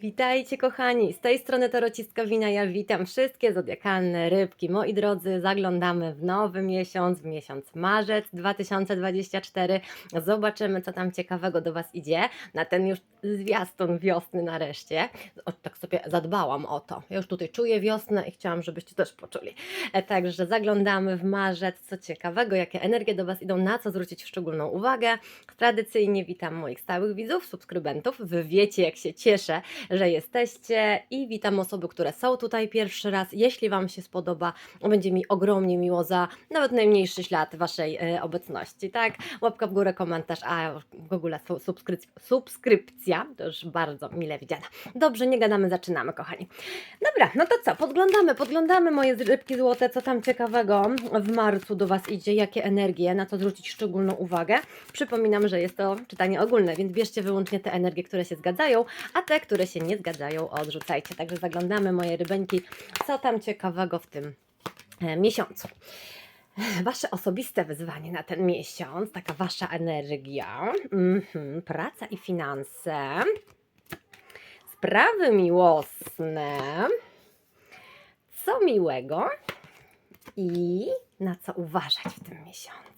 Witajcie kochani, z tej strony Tarocistka Wina, ja witam wszystkie zodiakalne rybki. Moi drodzy, zaglądamy w nowy miesiąc, w miesiąc marzec 2024. Zobaczymy, co tam ciekawego do Was idzie, na ten już zwiastun wiosny nareszcie. O, tak sobie zadbałam o to. Ja już tutaj czuję wiosnę i chciałam, żebyście też poczuli. E, Także zaglądamy w marzec, co ciekawego, jakie energie do Was idą, na co zwrócić szczególną uwagę. Tradycyjnie witam moich stałych widzów, subskrybentów. Wy wiecie, jak się cieszę, że jesteście i witam osoby, które są tutaj pierwszy raz. Jeśli Wam się spodoba, będzie mi ogromnie miło za nawet najmniejszy ślad Waszej e, obecności, tak? Łapka w górę, komentarz, a w ogóle su- subskryp- subskrypcja, to już bardzo mile widziana. Dobrze, nie gadamy, zaczynamy, kochani. Dobra, no to co, podglądamy, podglądamy moje rybki złote, co tam ciekawego w marcu do Was idzie, jakie energie, na co zwrócić szczególną uwagę. Przypominam, że jest to czytanie ogólne, więc bierzcie wyłącznie te energie, które się zgadzają, a te, które się nie zgadzają, odrzucajcie. Także zaglądamy moje rybeńki, co tam ciekawego w tym e, miesiącu. Wasze osobiste wyzwanie na ten miesiąc, taka wasza energia, mhm, praca i finanse, sprawy miłosne, co miłego i na co uważać w tym miesiącu.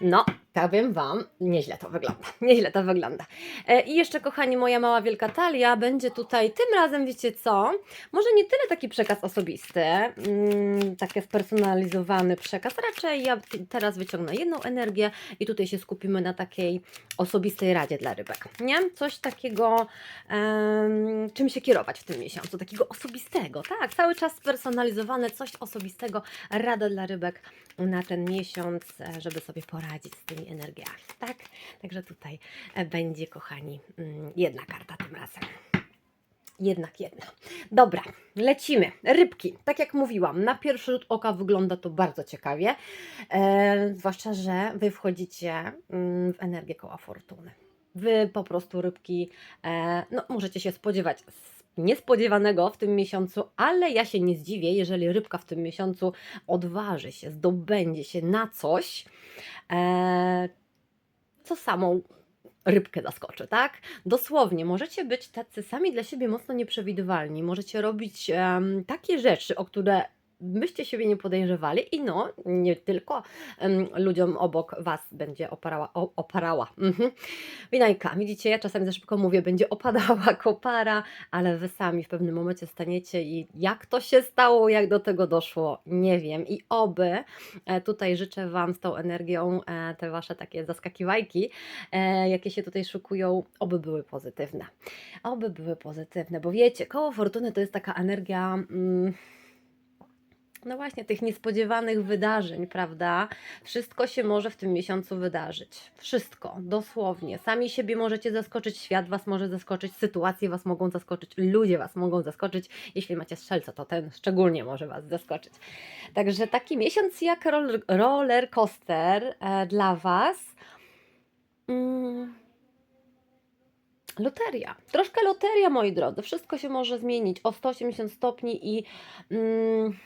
No, powiem Wam, nieźle to wygląda. Nieźle to wygląda. E, I jeszcze, kochani, moja mała wielka talia będzie tutaj tym razem, wiecie co? Może nie tyle taki przekaz osobisty, mm, taki spersonalizowany przekaz. Raczej ja teraz wyciągnę jedną energię i tutaj się skupimy na takiej osobistej radzie dla rybek. Nie? Coś takiego, czym się kierować w tym miesiącu, takiego osobistego, tak? Cały czas spersonalizowane, coś osobistego, rada dla rybek na ten miesiąc, e, żeby sobie poradzić z tymi energiami, tak? Także tutaj e, będzie, kochani, mm, jedna karta tym razem. Jednak jedna. Dobra, lecimy. Rybki. Tak jak mówiłam, na pierwszy rzut oka wygląda to bardzo ciekawie. E, zwłaszcza, że wy wchodzicie mm, w energię koła fortuny. Wy po prostu rybki, e, no możecie się spodziewać niespodziewanego w tym miesiącu, ale ja się nie zdziwię, jeżeli rybka w tym miesiącu odważy się, zdobędzie się na coś, co samą rybkę zaskoczy, tak? Dosłownie, możecie być tacy sami dla siebie mocno nieprzewidywalni, możecie robić em, takie rzeczy, o które byście siebie nie podejrzewali i no, nie tylko em, ludziom obok Was będzie oparała, o, oparała. Mhm. Winajka, widzicie, ja czasami za szybko mówię, będzie opadała kopara, ale Wy sami w pewnym momencie staniecie i jak to się stało, jak do tego doszło, nie wiem i oby e, tutaj życzę Wam z tą energią e, te Wasze takie zaskakiwajki, e, jakie się tutaj szukują, oby były pozytywne. Oby były pozytywne, bo wiecie, koło fortuny to jest taka energia. Mm, no właśnie, tych niespodziewanych wydarzeń, prawda? Wszystko się może w tym miesiącu wydarzyć. Wszystko, dosłownie. Sami siebie możecie zaskoczyć, świat Was może zaskoczyć, sytuacje Was mogą zaskoczyć, ludzie Was mogą zaskoczyć. Jeśli macie strzelca, to ten szczególnie może Was zaskoczyć. Także taki miesiąc jak roller, coaster e, dla Was. Mm. Loteria. Troszkę loteria, moi drodzy. Wszystko się może zmienić o 180 stopni i mm,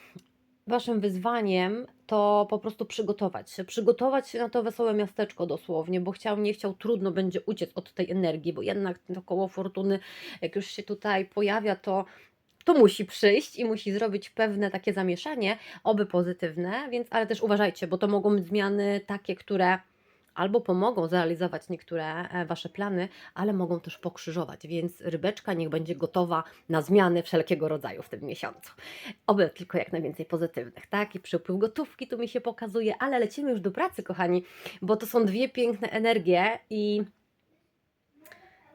waszym wyzwaniem to po prostu przygotować się. Przygotować się na to wesołe miasteczko dosłownie, bo chciał, nie chciał, trudno będzie uciec od tej energii, bo jednak to koło fortuny, jak już się tutaj pojawia, to to musi przyjść i musi zrobić pewne takie zamieszanie, oby pozytywne, więc ale też uważajcie, bo to mogą być zmiany takie, które albo pomogą zrealizować niektóre e, Wasze plany, ale mogą też pokrzyżować, więc rybeczka niech będzie gotowa na zmiany wszelkiego rodzaju w tym miesiącu. Oby tylko jak najwięcej pozytywnych, tak? I przypływ gotówki tu mi się pokazuje, ale lecimy już do pracy, kochani, bo to są dwie piękne energie i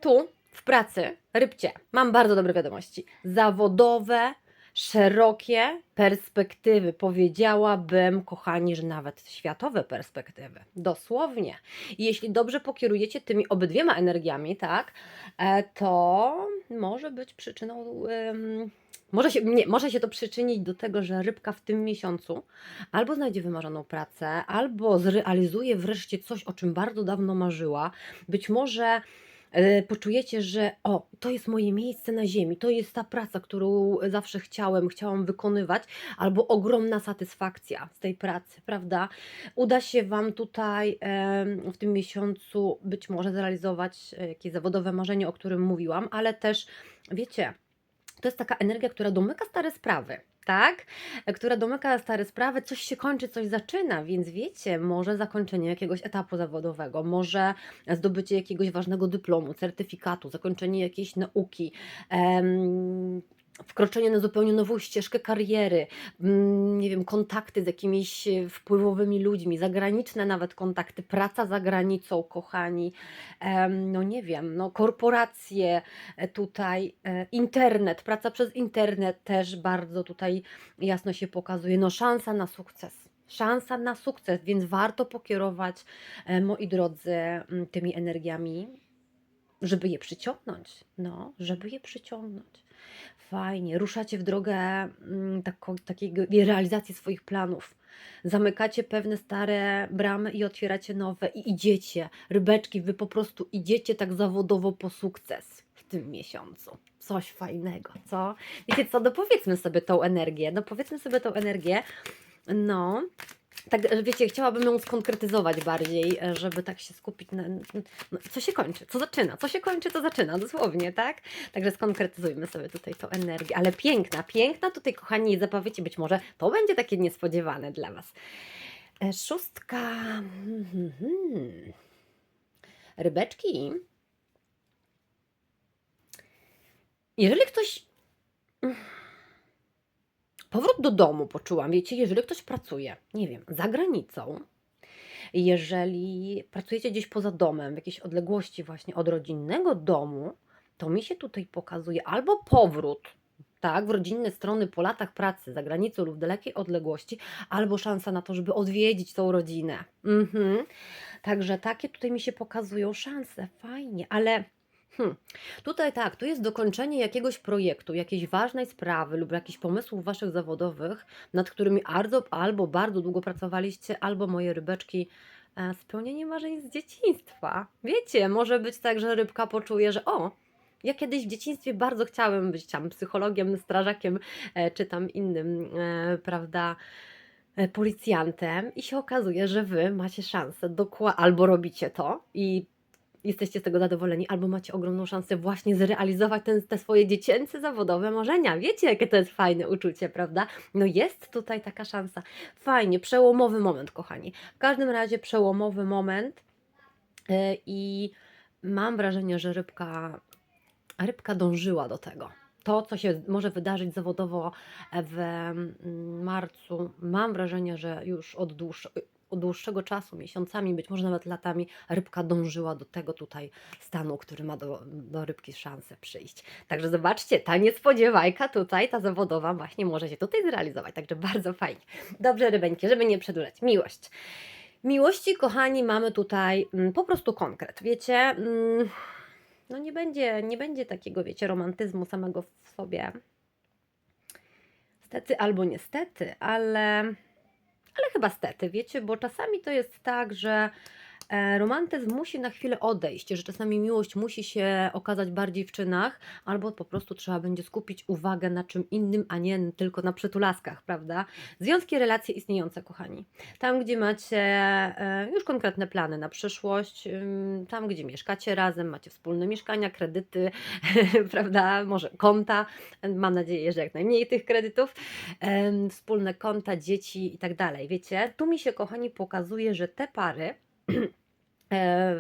tu w pracy, rybcie, mam bardzo dobre wiadomości. Zawodowe, szerokie perspektywy. Powiedziałabym, kochani, że nawet światowe perspektywy. Dosłownie. Jeśli dobrze pokierujecie tymi obydwiema energiami, tak, e, to może być przyczyną. em, może się, nie, może się to przyczynić do tego, że rybka w tym miesiącu albo znajdzie wymarzoną pracę, albo zrealizuje wreszcie coś, o czym bardzo dawno marzyła. Być może poczujecie, że o, to jest moje miejsce na ziemi, to jest ta praca, którą zawsze chciałem, chciałam wykonywać, albo ogromna satysfakcja z tej pracy, prawda? Uda się Wam tutaj w tym miesiącu być może zrealizować e, jakieś zawodowe marzenie, o którym mówiłam, ale też, wiecie, to jest taka energia, która domyka stare sprawy. Tak, która domyka stare sprawy, coś się kończy, coś zaczyna, więc wiecie, może zakończenie jakiegoś etapu zawodowego, może zdobycie jakiegoś ważnego dyplomu, certyfikatu, zakończenie jakiejś nauki, em, wkroczenie na zupełnie nową ścieżkę kariery, mm, nie wiem, kontakty z jakimiś e, wpływowymi ludźmi, zagraniczne nawet kontakty, praca za granicą, kochani, no nie wiem, no korporacje e, tutaj, e, internet, praca przez internet też bardzo tutaj jasno się pokazuje, no szansa na sukces. Szansa na sukces, więc warto pokierować, moi drodzy, tymi energiami, żeby je przyciągnąć. No, żeby je przyciągnąć. Fajnie, ruszacie w drogę mm, takiej realizacji swoich planów. Zamykacie pewne stare bramy i otwieracie nowe i idziecie. Rybeczki, wy po prostu idziecie tak zawodowo po sukces w tym miesiącu. Coś fajnego, co? Wiecie co, dopowiedzmy sobie tą energię, dopowiedzmy sobie tą energię. No, tak, wiecie, chciałabym ją skonkretyzować bardziej, e, żeby tak się skupić na, no, co się kończy, co zaczyna, co się kończy, to zaczyna, dosłownie, tak? Także skonkretyzujmy sobie tutaj tą energię, ale piękna, piękna tutaj, kochani, zapowiecie, być może to będzie takie niespodziewane dla Was. E, Szóstka, mhm, mhm. rybeczki. Jeżeli ktoś Powrót do domu poczułam, wiecie, jeżeli ktoś pracuje, nie wiem, za granicą, jeżeli pracujecie gdzieś poza domem, w jakiejś odległości właśnie od rodzinnego domu, to mi się tutaj pokazuje albo powrót, tak, w rodzinne strony po latach pracy za granicą lub w dalekiej odległości, albo szansa na to, żeby odwiedzić tą rodzinę. Mhm. Także takie tutaj mi się pokazują szanse, fajnie, ale Hmm. Tutaj tak, tu jest dokończenie jakiegoś projektu, jakiejś ważnej sprawy lub jakichś pomysłów waszych zawodowych, nad którymi albo, albo bardzo długo pracowaliście, albo moje rybeczki, e, spełnienie marzeń z dzieciństwa. Wiecie, może być tak, że rybka poczuje, że o, ja kiedyś w dzieciństwie bardzo chciałem być tam psychologiem, strażakiem, e, czy tam innym, e, prawda, e, policjantem i się okazuje, że wy macie szansę dokładnie, albo robicie to i jesteście z tego zadowoleni, albo macie ogromną szansę właśnie zrealizować ten, te swoje dziecięce, zawodowe marzenia. Wiecie, jakie to jest fajne uczucie, prawda? No jest tutaj taka szansa. Fajnie, przełomowy moment, kochani. W każdym razie przełomowy moment yy, i mam wrażenie, że rybka, rybka dążyła do tego. To, co się może wydarzyć zawodowo w mm, marcu, mam wrażenie, że już od dłuższego od dłuższego czasu, miesiącami, być może nawet latami, rybka dążyła do tego tutaj stanu, który ma do, do rybki szansę przyjść. Także zobaczcie, ta niespodziewajka tutaj, ta zawodowa właśnie może się tutaj zrealizować. Także bardzo fajnie. Dobrze, rybeńki, żeby nie przedłużać. Miłość. Miłości, kochani, mamy tutaj mm, po prostu konkret. Wiecie, mm, no nie będzie, nie będzie takiego, wiecie, romantyzmu samego w sobie. Stety albo niestety, ale ale chyba stety, wiecie, bo czasami to jest tak, że romantyzm musi na chwilę odejść, że czasami miłość musi się okazać bardziej w czynach, albo po prostu trzeba będzie skupić uwagę na czym innym, a nie tylko na przytulaskach, prawda? Związki, relacje istniejące, kochani. Tam, gdzie macie e, już konkretne plany na przyszłość, tam, gdzie mieszkacie razem, macie wspólne mieszkania, kredyty, prawda? Może konta, mam nadzieję, że jak najmniej tych kredytów, wspólne konta, dzieci i tak dalej. Wiecie, tu mi się, kochani, pokazuje, że te pary e,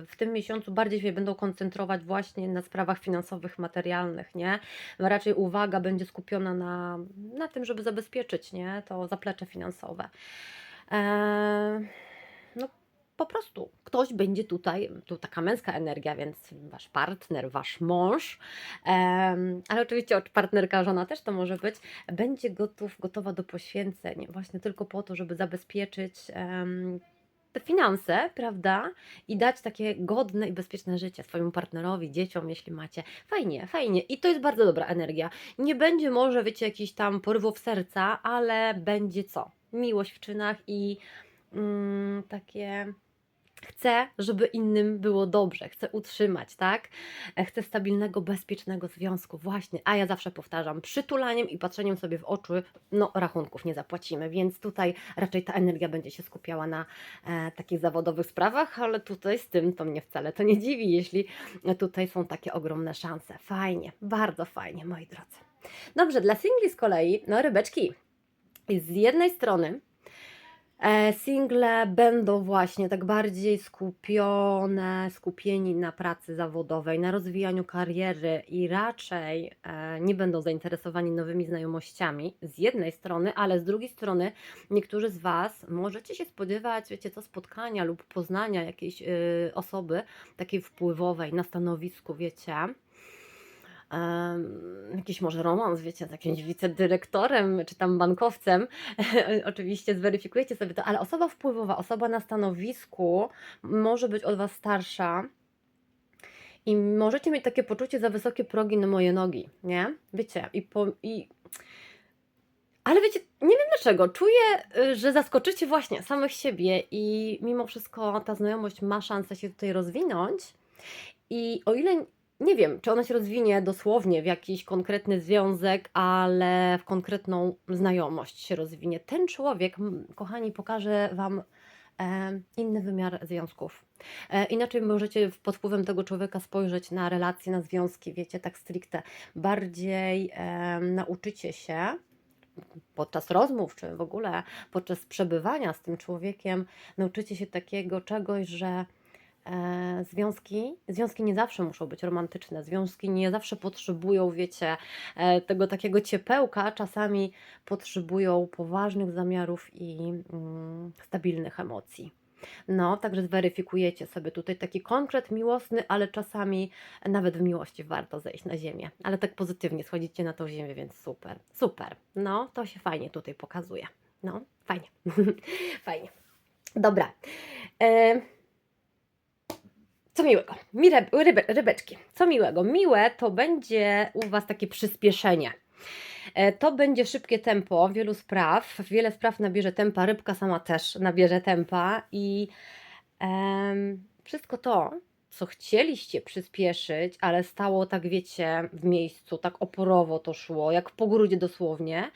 w tym miesiącu bardziej się będą koncentrować właśnie na sprawach finansowych, materialnych, nie? Raczej uwaga będzie skupiona na, na tym, żeby zabezpieczyć, nie? To zaplecze finansowe. E, no po prostu ktoś będzie tutaj, tu taka męska energia, więc wasz partner, wasz mąż, ale oczywiście partnerka żona też to może być, będzie gotów, gotowa do poświęceń, właśnie tylko po to, żeby zabezpieczyć te finanse, prawda? I dać takie godne i bezpieczne życie swojemu partnerowi, dzieciom, jeśli macie. Fajnie, fajnie. I to jest bardzo dobra energia. Nie będzie może, wiecie, jakiś tam porywów serca, ale będzie co? Miłość w czynach i mm, takie Chcę, żeby innym było dobrze, chcę utrzymać, tak? E, Chcę stabilnego, bezpiecznego związku, właśnie. A ja zawsze powtarzam, przytulaniem i patrzeniem sobie w oczy, no rachunków nie zapłacimy, więc tutaj raczej ta energia będzie się skupiała na e, takich zawodowych sprawach, ale tutaj z tym to mnie wcale to nie dziwi, jeśli tutaj są takie ogromne szanse. Fajnie, bardzo fajnie, moi drodzy. Dobrze, dla singli z kolei, no rybeczki, z jednej strony Single będą właśnie tak bardziej skupione, skupieni na pracy zawodowej, na rozwijaniu kariery i raczej e, nie będą zainteresowani nowymi znajomościami z jednej strony, ale z drugiej strony niektórzy z Was możecie się spodziewać, wiecie co, spotkania lub poznania jakiejś y, osoby takiej wpływowej na stanowisku, wiecie jakiś może romans, wiecie, z jakimś wicedyrektorem czy tam bankowcem. Oczywiście zweryfikujecie sobie to, ale osoba wpływowa, osoba na stanowisku może być od Was starsza. I możecie mieć takie poczucie za wysokie progi na moje nogi, nie? Wiecie, i, po, i ale wiecie, nie wiem dlaczego, czuję, y, że zaskoczycie właśnie samych siebie i mimo wszystko ta znajomość ma szansę się tutaj rozwinąć. I o ile nie wiem, czy ona się rozwinie dosłownie w jakiś konkretny związek, ale w konkretną znajomość się rozwinie. Ten człowiek, kochani, pokaże Wam inny wymiar związków. E, inaczej możecie pod wpływem tego człowieka spojrzeć na relacje, na związki, wiecie, tak stricte. Bardziej nauczycie się podczas rozmów, czy w ogóle podczas przebywania z tym człowiekiem, nauczycie się takiego czegoś, że związki, związki nie zawsze muszą być romantyczne, związki nie zawsze potrzebują, wiecie, e, tego takiego ciepełka, czasami potrzebują poważnych zamiarów i mm, stabilnych emocji. No, także zweryfikujecie sobie tutaj taki konkret miłosny, ale czasami nawet w miłości warto zejść na ziemię. Ale tak pozytywnie schodzicie na tą ziemię, więc super, super. No, to się fajnie tutaj pokazuje. No, fajnie, fajnie. Dobra. E, co miłego? Mi ryb, rybe, rybeczki. Co miłego? Miłe to będzie u Was takie przyspieszenie. E, To będzie szybkie tempo wielu spraw. Wiele spraw nabierze tempa, rybka sama też nabierze tempa i em, wszystko to, co chcieliście przyspieszyć, ale stało tak, wiecie, w miejscu, tak oporowo to szło, jak po grudzie dosłownie,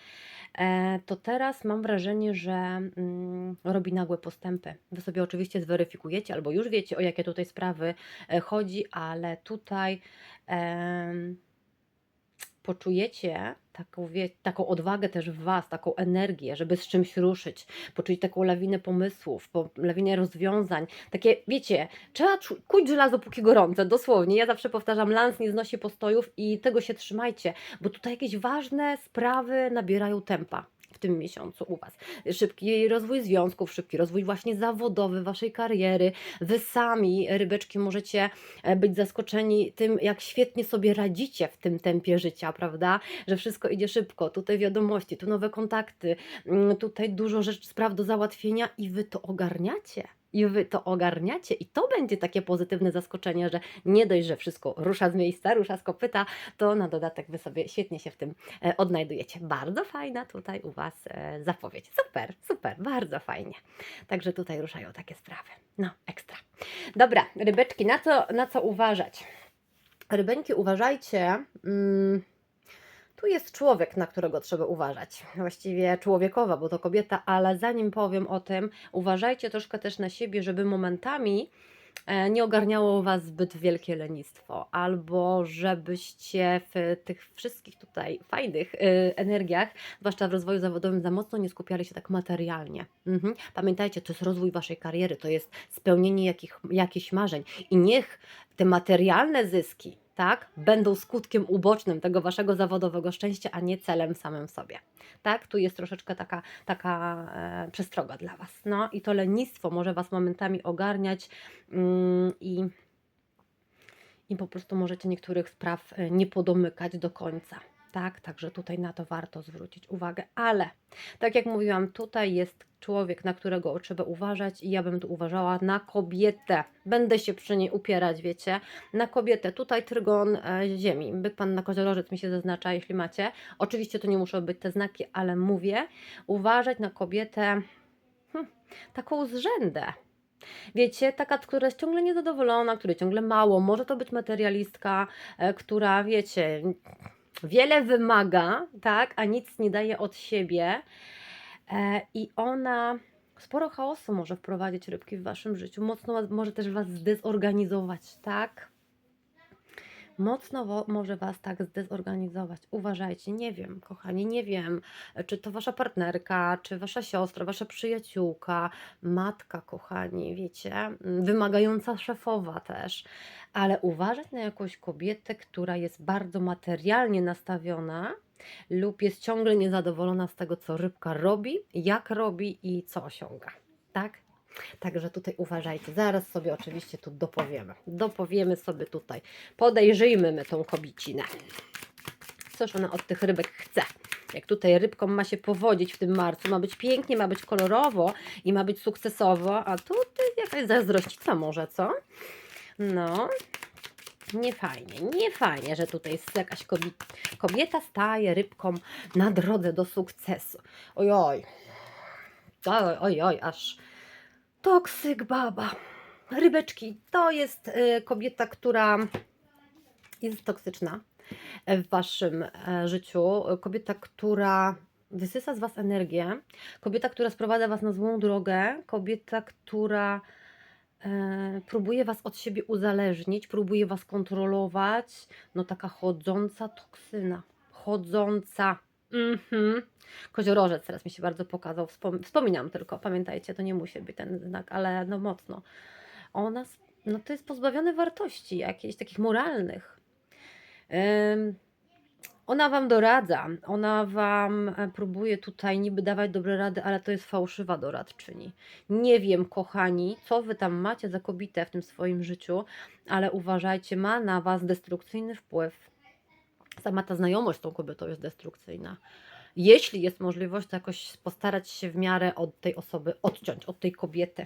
to teraz mam wrażenie, że mm, robi nagłe postępy. Wy sobie oczywiście zweryfikujecie, albo już wiecie, o jakie tutaj sprawy e, chodzi, ale tutaj poczujecie taką, wie, taką odwagę też w Was, taką energię, żeby z czymś ruszyć, poczuć taką lawinę pomysłów, po, lawinę rozwiązań. Takie, wiecie, trzeba kuć żelazo póki gorące, dosłownie. Ja zawsze powtarzam, lans nie znosi postojów i tego się trzymajcie, bo tutaj jakieś ważne sprawy nabierają tempa w tym miesiącu u Was. Szybki rozwój związków, szybki rozwój właśnie zawodowy Waszej kariery. Wy sami, rybeczki, możecie e, być zaskoczeni tym, jak świetnie sobie radzicie w tym tempie życia, prawda? Że wszystko idzie szybko. Tutaj wiadomości, tu nowe kontakty, mm, tutaj dużo rzeczy, spraw do załatwienia i Wy to ogarniacie. I wy to ogarniacie, i to będzie takie pozytywne zaskoczenie, że nie dość, że wszystko rusza z miejsca, rusza z kopyta, to na dodatek wy sobie świetnie się w tym e, odnajdujecie. Bardzo fajna tutaj u Was e, zapowiedź. Super, super, bardzo fajnie. Także tutaj ruszają takie sprawy. No, ekstra. Dobra, rybeczki, na co, na co uważać? Rybeńki, uważajcie. Mm, tu jest człowiek, na którego trzeba uważać. Właściwie człowiekowa, bo to kobieta, ale zanim powiem o tym, uważajcie troszkę też na siebie, żeby momentami e, nie ogarniało Was zbyt wielkie lenistwo, albo żebyście w tych wszystkich tutaj fajnych y, energiach, zwłaszcza w rozwoju zawodowym, za mocno nie skupiali się tak materialnie. Mhm. Pamiętajcie, to jest rozwój Waszej kariery, to jest spełnienie jakich, jakichś marzeń i niech te materialne zyski, tak, będą skutkiem ubocznym tego Waszego zawodowego szczęścia, a nie celem samym sobie. Tak, tu jest troszeczkę taka, taka e, przestroga dla Was. No i to lenistwo może Was momentami ogarniać mm, i, i po prostu możecie niektórych spraw e, nie podomykać do końca. Tak, także tutaj na to warto zwrócić uwagę, ale tak jak mówiłam, tutaj jest człowiek, na którego trzeba uważać, i ja bym tu uważała na kobietę. Będę się przy niej upierać, wiecie, na kobietę. Tutaj trygon e, ziemi. Byk pan na koziorożec mi się zaznacza, jeśli macie. Oczywiście to nie muszą być te znaki, ale mówię, uważać na kobietę hmm, taką zrzędę. Wiecie, taka, która jest ciągle niezadowolona, której ciągle mało. Może to być materialistka, e, która, wiecie, wiele wymaga, tak, a nic nie daje od siebie. E, I ona sporo chaosu może wprowadzić rybki w waszym życiu. Mocno może też was zdezorganizować, tak? Mocno może was tak zdezorganizować. Uważajcie, nie wiem, kochani, nie wiem, czy to wasza partnerka, czy wasza siostra, wasza przyjaciółka, matka, kochani, wiecie, wymagająca szefowa też, ale uważać na jakąś kobietę, która jest bardzo materialnie nastawiona lub jest ciągle niezadowolona z tego, co rybka robi, jak robi i co osiąga. Tak? Także tutaj uważajcie. Zaraz sobie oczywiście tu dopowiemy. Dopowiemy sobie tutaj. Podejrzyjmy my tą kobicinę. Coś ona od tych rybek chce. Jak tutaj rybką ma się powodzić w tym marcu, ma być pięknie, ma być kolorowo i ma być sukcesowo, a tutaj jakaś zazdrościca może, co? No, nie fajnie, nie fajnie, że tutaj jest jakaś kobieta, staje rybką na drodze do sukcesu. Ojoj, oj, oj, oj, aż toksyk baba. Rybeczki, to jest y, kobieta, która jest toksyczna w waszym e, życiu. Kobieta, która wysysa z was energię. Kobieta, która sprowadza was na złą drogę. Kobieta, która e, próbuje was od siebie uzależnić, próbuje was kontrolować. No taka chodząca toksyna. Chodząca. Mhm. Koziorożec teraz mi się bardzo pokazał. Wspom- wspominam tylko, pamiętajcie, to nie musi być ten znak, ale no mocno. Ona, no to jest pozbawione wartości jakichś takich moralnych. Ym, Ona wam doradza, ona wam e, próbuje tutaj niby dawać dobre rady, ale to jest fałszywa doradczyni. Nie wiem, kochani, co wy tam macie za kobietę w tym swoim życiu, ale uważajcie, ma na was destrukcyjny wpływ. Sama ta znajomość z tą kobietą jest destrukcyjna. Jeśli jest możliwość, to jakoś postarać się w miarę od tej osoby odciąć, od tej kobiety.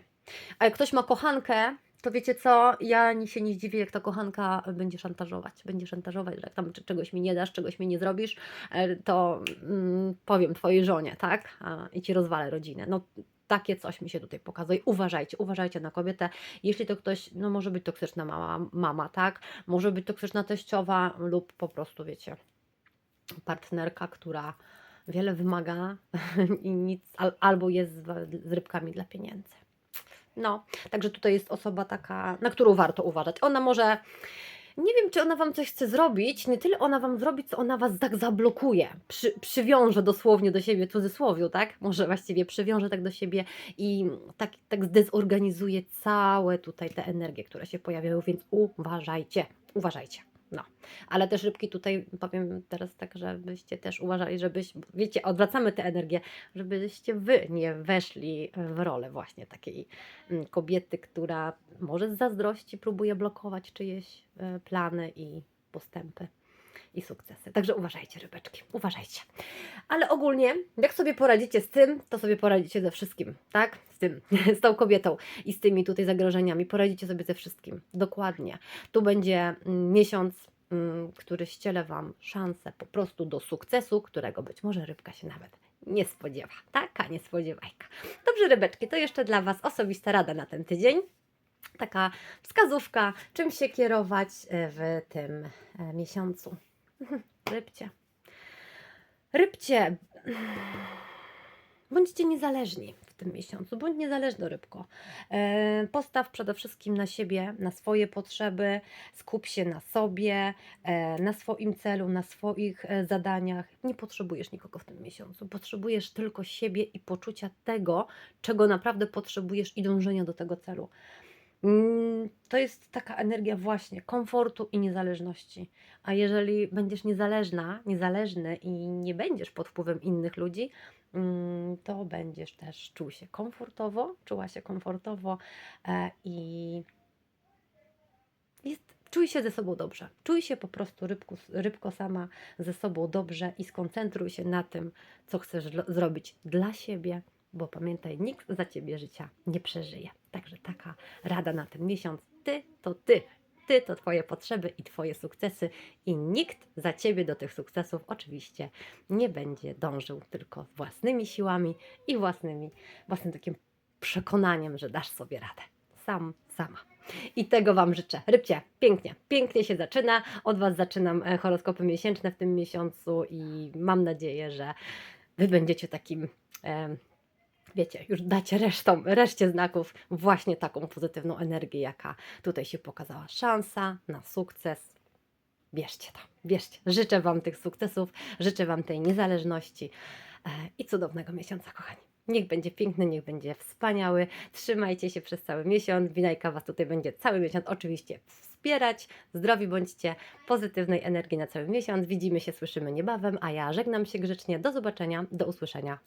A jak ktoś ma kochankę, to wiecie co, ja się nie zdziwię, jak ta kochanka będzie szantażować. Będzie szantażować, że jak tam czegoś mi nie dasz, czegoś mi nie zrobisz, e, to mm, powiem twojej żonie, tak? I ci rozwalę rodzinę. No takie coś mi się tutaj pokazuje. Uważajcie, uważajcie na kobietę. Jeśli to ktoś, no może być toksyczna mama, mama, tak? Może być toksyczna teściowa lub po prostu, wiecie, partnerka, która wiele wymaga i nic, al, albo jest z, z rybkami dla pieniędzy. No, także tutaj jest osoba taka, na którą warto uważać. Ona może, nie wiem, czy ona Wam coś chce zrobić, nie tyle ona Wam zrobi, co ona Was tak zablokuje, przy, przywiąże dosłownie do siebie, cudzysłowiu, tak? Może właściwie przywiąże tak do siebie i tak, tak zdezorganizuje całe tutaj te energie, które się pojawiają, więc uważajcie, uważajcie. No, ale też rybki tutaj powiem teraz tak, żebyście też uważali, żebyś, wiecie, odwracamy tę energię, żebyście wy nie weszli w rolę właśnie takiej mm, kobiety, która może z zazdrości próbuje blokować czyjeś e, plany i postępy i sukcesy. Także uważajcie, rybeczki, uważajcie. Ale ogólnie, jak sobie poradzicie z tym, to sobie poradzicie ze wszystkim, tak? Z tym, z tą kobietą i z tymi tutaj zagrożeniami. Poradzicie sobie ze wszystkim. Dokładnie. Tu będzie mm, miesiąc, mm, który ściele Wam szansę po prostu do sukcesu, którego być może rybka się nawet nie spodziewa. Taka niespodziewajka. Dobrze, rybeczki, to jeszcze dla Was osobista rada na ten tydzień. Taka wskazówka, czym się kierować e, w tym e, miesiącu. Rybcie. Rybcie. Bądźcie niezależni w tym miesiącu. Bądź niezależna, rybko. E, Postaw przede wszystkim na siebie, na swoje potrzeby, skup się na sobie, e, na swoim celu, na swoich e, zadaniach. Nie potrzebujesz nikogo w tym miesiącu. Potrzebujesz tylko siebie i poczucia tego, czego naprawdę potrzebujesz i dążenia do tego celu. Mm, To jest taka energia właśnie komfortu i niezależności. A jeżeli będziesz niezależna, niezależny i nie będziesz pod wpływem innych ludzi, mm, to będziesz też czuł się komfortowo, czuła się komfortowo e, i jest, czuj się ze sobą dobrze. Czuj się po prostu rybku, rybko sama ze sobą dobrze i skoncentruj się na tym, co chcesz zrobić dla siebie, bo pamiętaj, nikt za ciebie życia nie przeżyje. Także taka rada na ten miesiąc. Ty to ty. Ty to Twoje potrzeby i Twoje sukcesy, i nikt za Ciebie do tych sukcesów oczywiście nie będzie dążył, tylko własnymi siłami i własnymi, własnym takim przekonaniem, że dasz sobie radę. sam, sama. I tego Wam życzę. Rybcie, pięknie, pięknie się zaczyna. Od Was zaczynam e, horoskopy miesięczne w tym miesiącu i mam nadzieję, że Wy będziecie takim, wiecie, już dacie resztom, reszcie znaków właśnie taką pozytywną energię, jaka tutaj się pokazała. Szansa na sukces. Bierzcie to, bierzcie. Życzę Wam tych sukcesów, życzę Wam tej niezależności e, i cudownego miesiąca, kochani. Niech będzie piękny, niech będzie wspaniały. Trzymajcie się przez cały miesiąc. Winajka Was tutaj będzie cały miesiąc oczywiście wspierać. Zdrowi bądźcie, pozytywnej energii na cały miesiąc. Widzimy się, słyszymy niebawem, a ja żegnam się grzecznie. Do zobaczenia, do usłyszenia.